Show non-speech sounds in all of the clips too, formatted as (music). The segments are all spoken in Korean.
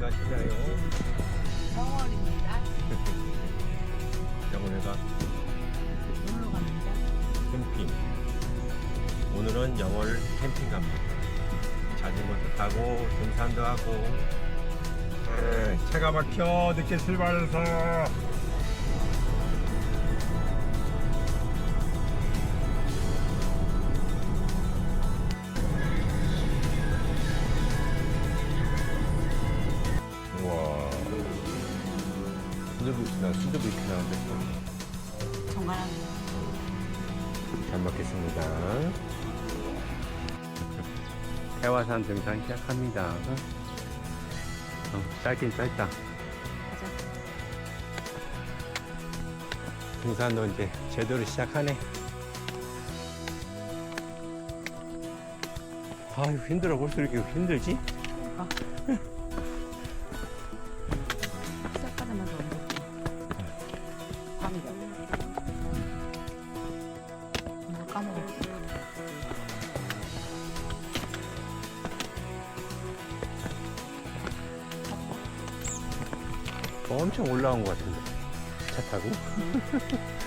가시나요? 정월입니다. 영월가 놀러 갑니다. 캠핑. 오늘은 영월 캠핑 갑니다. 자전거도 타고 등산도 하고. 에, 차가 막혀 늦게 출발해서. 나 순두부 이렇게 나왔네. 정갈합니다. 잘 먹겠습니다. 태화산 등산 시작합니다. 어, 짧긴 짧다. 가자. 등산도 이제 제대로 시작하네. 아유, 힘들어. 벌써 이렇게 힘들지? 시 엄청 올라온 것 같은데. 차 타고. (laughs)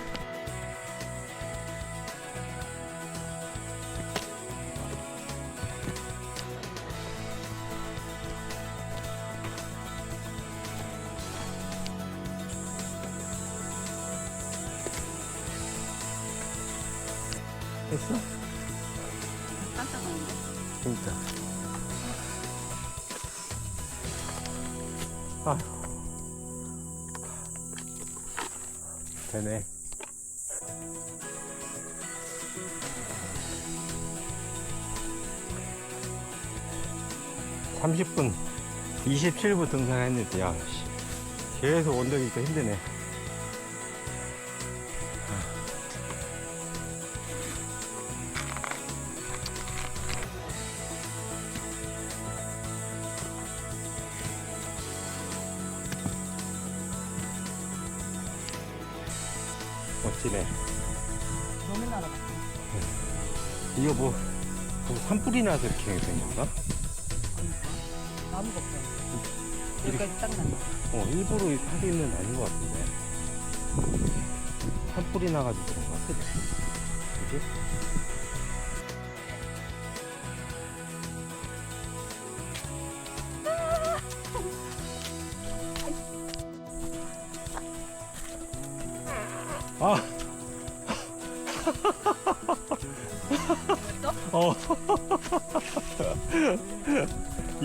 되네. 삼십 분 27분 등산했는데, 야, 씨. 계속 언덕이니까 힘드네. 산불이 나서 이렇게 된 건가? 그러니까. 나무가 없어. 여기까지 딱 난다. 어, 일부러 하기는 아닌 것 같은데. 산불이 나가지고 그런 것 같아. 그지?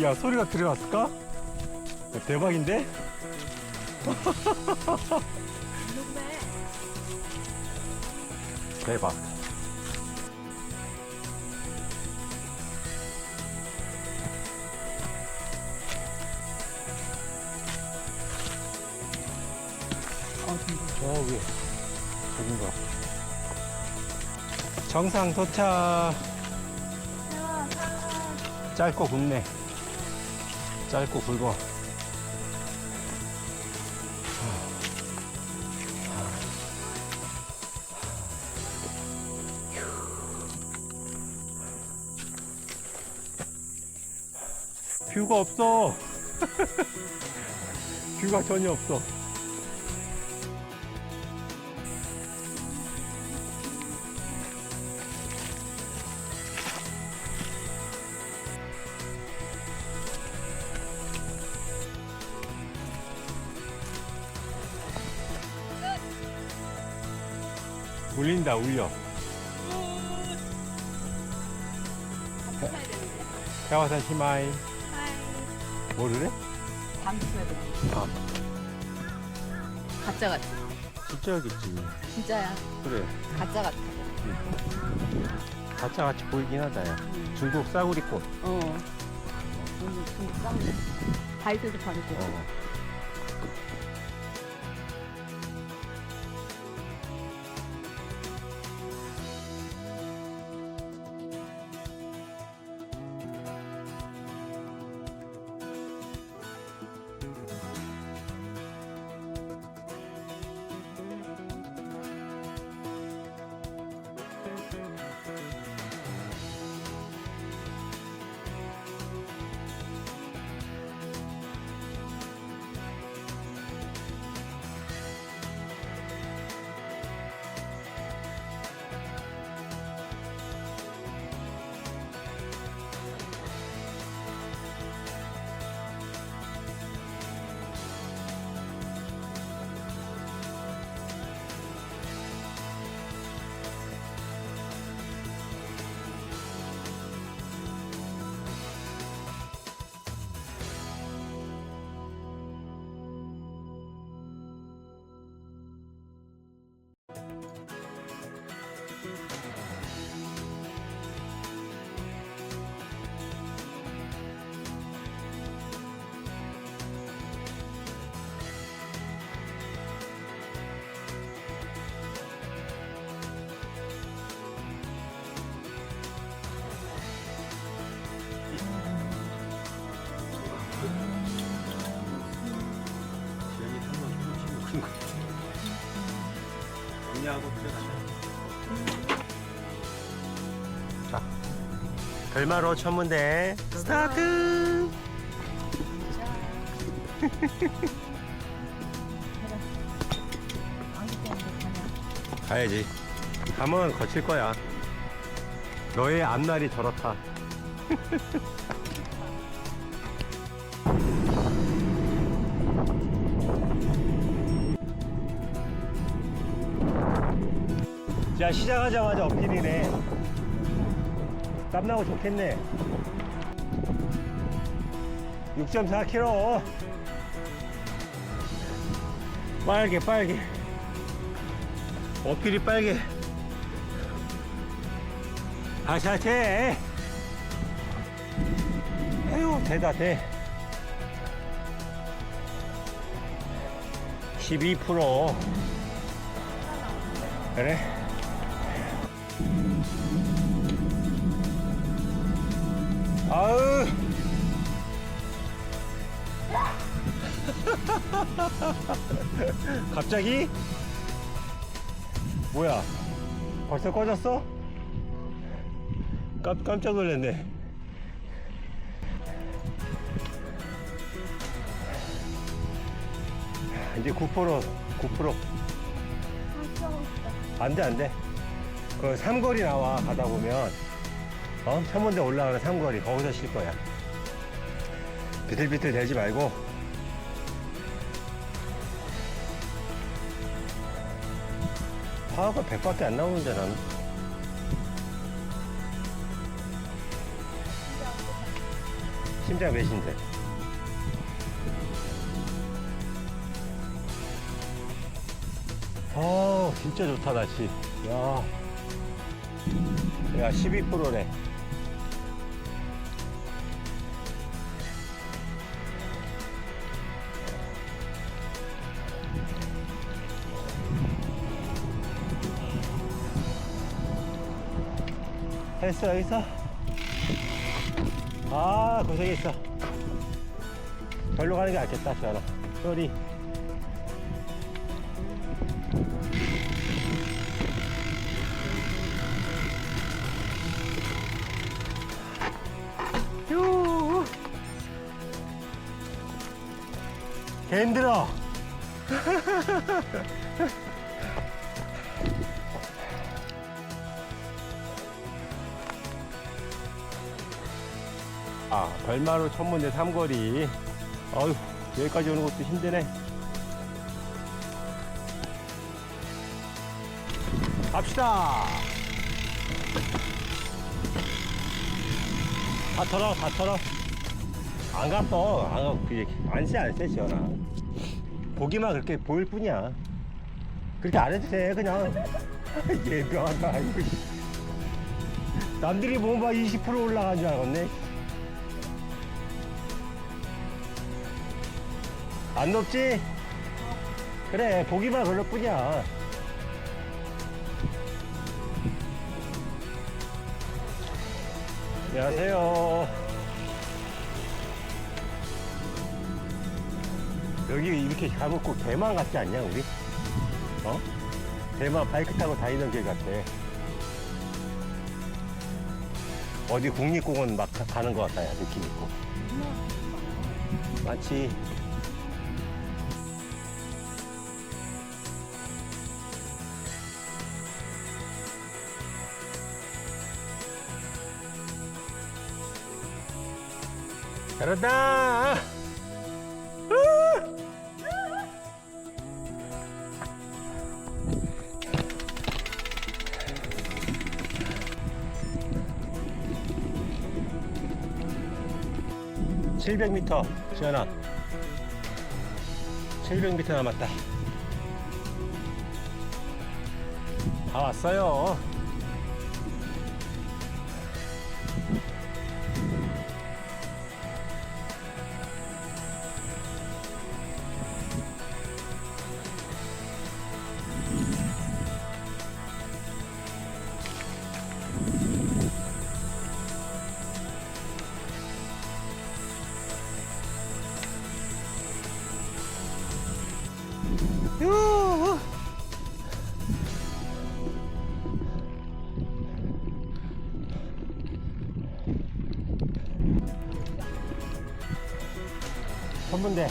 야, 소리가 들어왔을까? 대박인데? (laughs) 대박. 어, 진짜. 저 위에. 저긴 거. 정상 도착. 짧고 굵네. 짧고 굵어. 뷰가 없어. (laughs) 뷰가 전혀 없어. 울린다, 울려. 해야. 태화산 시마이. 하이. 뭐를 해? 밤 써야 되는데. 아, 가짜 같아. 진짜겠지. 진짜야. 그래. 가짜 같아. 가짜 같이 보이긴 하다, 야. 중국 싸구리꽃. 어. 오늘 좀 싸우네. 바이트도 파니고. 어. 정리하고 들어 자, 별마로 천문대 스타트! (laughs) 가야지. 가면 거칠 거야. 너의 앞날이 저렇다. (laughs) 자, 시작하자마자 어필이네. 땀나고 좋겠네. 6.4km. 빨개, 빨개. 어필이 빨개. 하체. 에휴, 대다, 대. 12%. 그래? 아우. (laughs) 갑자기? 뭐야? 벌써 꺼졌어? 깜, 깜짝 놀랐네. 이제 9%, 9%. 안 돼, 안 돼. 그 삼거리 나와, 가다 보면. 어? 천문대 올라가는 삼거리, 거기서 쉴 거야. 비틀비틀 대지 말고. 파워가 100밖에 안 나오는데, 나는. 심장 몇인데? 아, 진짜 좋다, 날씨. 야. 야, 12%래. 했어, 여기서? 아, 고생했어. 별로 가는 게 낫겠다, 시원아. 쏘리. 휴. 개 힘들어. (laughs) 별마루 천문대 삼거리. 어휴, 여기까지 오는 것도 힘드네. 갑시다. 다 털어, 다 털어. 안 가뻐. 안 가, 그게 안 쎄, 안 쎄, 지원아. 보기만 그렇게 보일 뿐이야. 그렇게 안 해도 돼, 그냥. (laughs) 예병한다, 이거. 남들이 보면 막20% 올라간 줄 알았네. 안 높지? 그래, 보기만 그럴 뿐이야. 안녕하세요. 여기 이렇게 가볍고 대만 같지 않냐, 우리? 어? 대만 바이크 타고 다니던 길 같아. 어디 국립공원 막 가- 가는 것 야, 느낌 있고. 마치 잘한다. (700m) 지연아. (700m) 남았다. 다 왔어요 요. 천문대.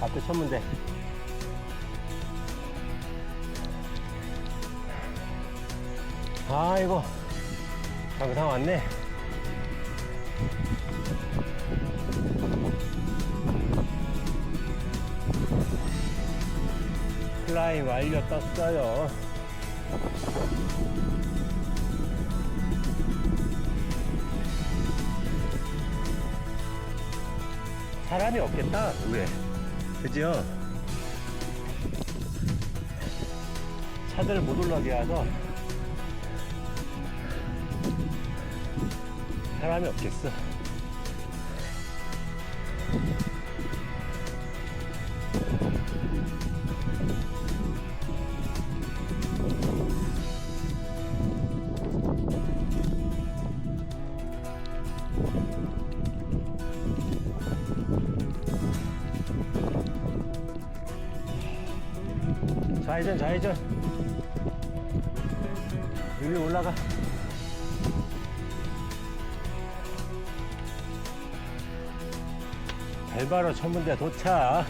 앞에 천문대. 아이거. 장상 왔네. 완료 떴어요. 사람이 없겠다, 왜? 그죠? 차들 못 올라게 해서 사람이 없겠어. 좌회전, 좌회전. 여기 올라가. 발바로 천문대 도착.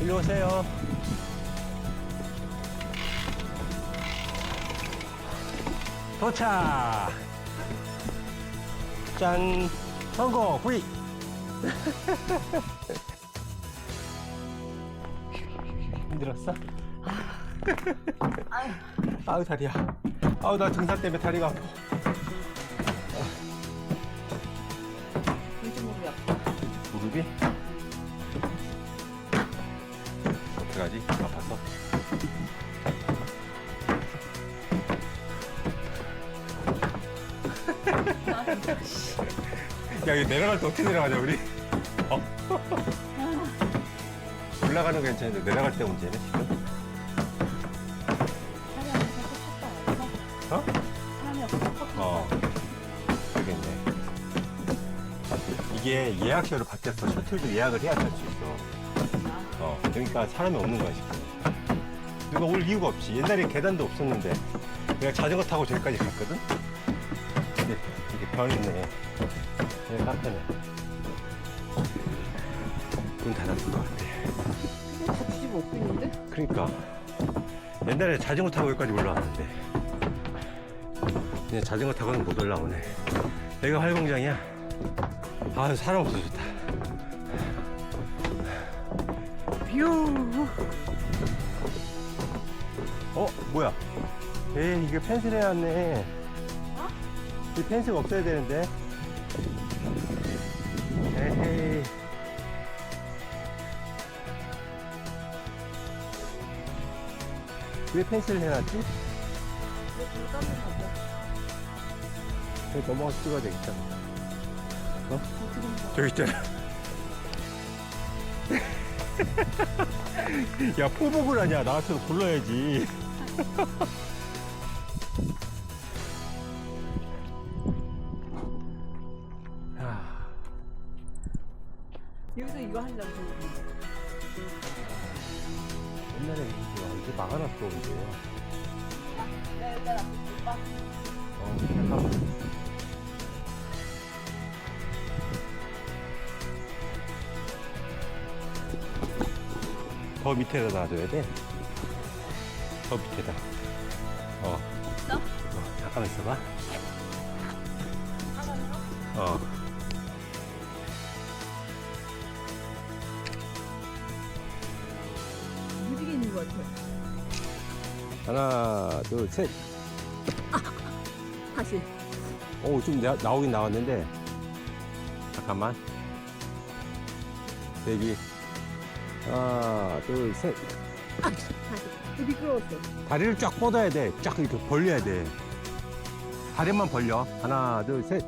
일로 오세요. 도착! 짠! 성공! 후이! (laughs) 힘들었어? (laughs) 아우 다리야 아우 나 등산 때문에 다리가 아파 왼쪽 무릎이 아파. 무릎이? 어떡하지? 아파서 야 이거 내려갈 때 어떻게 내려가냐 우리? 어? (laughs) 올라가는 건 괜찮은데 내려갈 때 문제네 지금. 어? 어 이게 예약제로 바뀌었어 셔틀도 예약을 해야 탈 수 있어 어 그러니까 사람이 없는 거야 지금 누가 올 이유가 없지 옛날에 계단도 없었는데 내가 자전거 타고 저기까지 갔거든 변했네. 여기 카페네 문 닫았을 것 같아. 근데 다 뒤집어 엎고 있는데? 그러니까. 옛날에 자전거 타고 여기까지 올라왔는데. 그냥 자전거 타고는 못 올라오네. 여기가 활공장이야. 아 사람 없어 좋다. 뷰! 어? 뭐야? 에이 이게 해놨네. 어? 이 펜스가 없어야 되는데 에헤이 왜 펜스를 해놨지? 여기 넘어가서 찍어야 되겠다 보면 저기 있잖아. (laughs) 야, 포복을 하냐? 나한테도 골라야지. (laughs) 밑에다 놔줘야 돼. 더 밑에다. 어. 있어? 어, 잠깐만 있어봐. 어. 무지개 있는 거 같아. 하나, 둘, 셋. 다시. 오, 좀 나, 나오긴 나왔는데. 잠깐만. 대기. 하나, 둘, 셋. 아, 미끄러웠어. 다리를 쫙 뻗어야 돼. 쫙 이렇게 벌려야 돼. 다리만 벌려. 하나, 둘, 셋.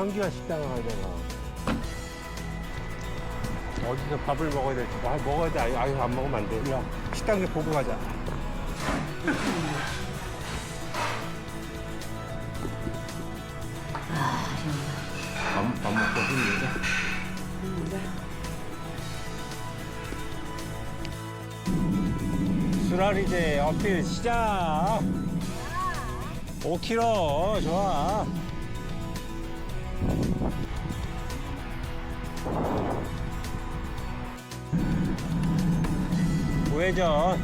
현기가 식당 가야 되나. 어디서 밥을 먹어야 될지. 아, 먹어야 돼. 아유, 아유, 안 먹으면 안 돼. 야, 식당에 보고 가자. 밥, 밥 먹고 힘들자. 수라리제 어필 시작. 5kg 좋아. 우회전.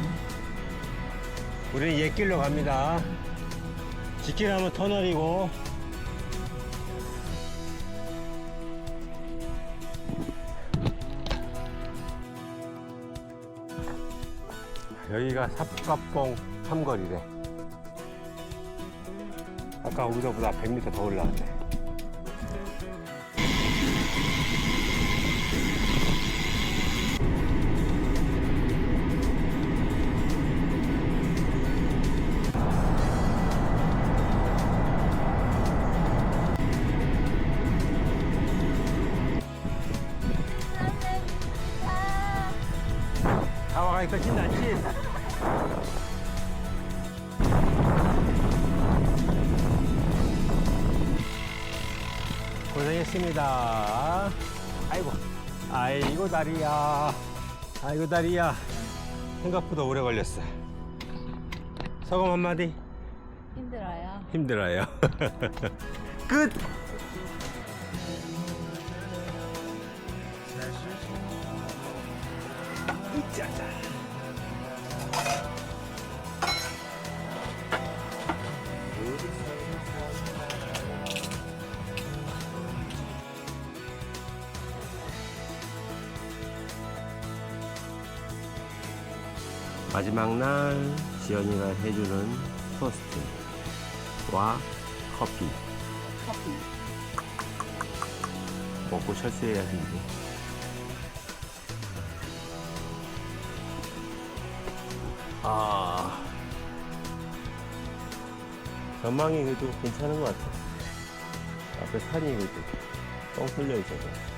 우리는 옛길로 갑니다. 직진하면 터널이고. 여기가 삽갑봉 삼거리래. 아까 우리보다 100m 더 올라왔네. 고생했습니다. 아이고, 아이고 다리야. 아이고 다리야. 생각보다 오래 걸렸어. 소감 한마디? 힘들어요. 힘들어요. (laughs) 끝! 마지막 날 지연이가 해주는 토스트와 커피 커피. 먹고 철수해야지 이제. 아 전망이 그래도 괜찮은 것 같아. 앞에 산이 그래도 뻥 뚫려 있어서.